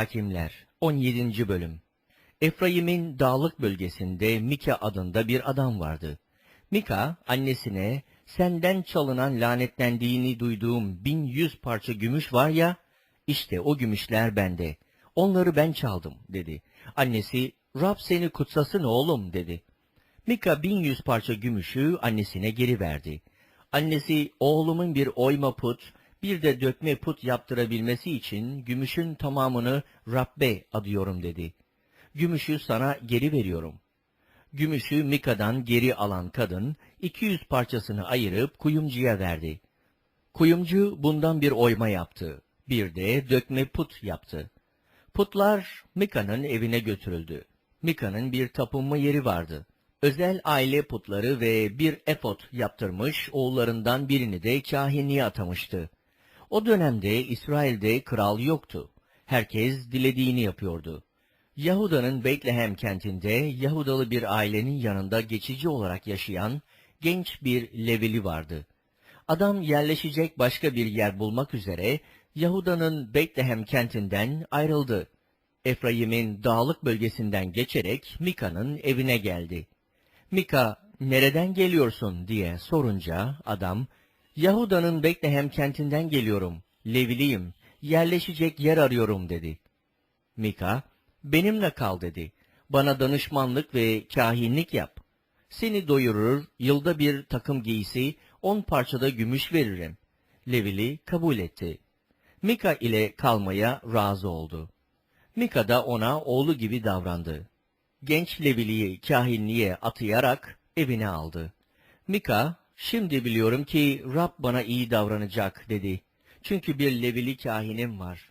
Akimler 17. Bölüm Efraim'in dağlık bölgesinde Mika adında bir adam vardı. Mika annesine senden çalınan lanetlendiğini duyduğum bin yüz parça gümüş var ya, işte o gümüşler bende. Onları ben çaldım dedi. Annesi Rab seni kutsasın oğlum dedi. Mika bin yüz parça gümüşü annesine geri verdi. Annesi oğlumun bir oyma put, bir de dökme put yaptırabilmesi için gümüşün tamamını Rabbe adıyorum dedi. Gümüşü sana geri veriyorum. Gümüşü Mika'dan geri alan kadın 200 parçasını ayırıp kuyumcuya verdi. Kuyumcu bundan bir oyma yaptı. Bir de dökme put yaptı. Putlar Mika'nın evine götürüldü. Mika'nın bir tapınma yeri vardı. Özel aile putları ve bir efot yaptırmış, oğullarından birini de kahinliğe atamıştı. O dönemde İsrail'de kral yoktu. Herkes dilediğini yapıyordu. Yahuda'nın Beytlehem kentinde Yahudalı bir ailenin yanında geçici olarak yaşayan genç bir Levili vardı. Adam yerleşecek başka bir yer bulmak üzere Yahuda'nın Beytlehem kentinden ayrıldı. Efraim'in dağlık bölgesinden geçerek Mika'nın evine geldi. Mika, nereden geliyorsun diye sorunca adam, Yahuda'nın Beytlehem kentinden geliyorum, Leviliyim, yerleşecek yer arıyorum dedi. Mika, benimle kal dedi. Bana danışmanlık ve kahinlik yap. Seni doyurur, yılda bir takım giysi, on parçada gümüş veririm. Levili kabul etti. Mika ile kalmaya razı oldu. Mika da ona oğlu gibi davrandı. Genç Levili'yi kahinliğe atayarak evine aldı. Mika, şimdi biliyorum ki Rab bana iyi davranacak dedi. Çünkü bir Levili kahinim var.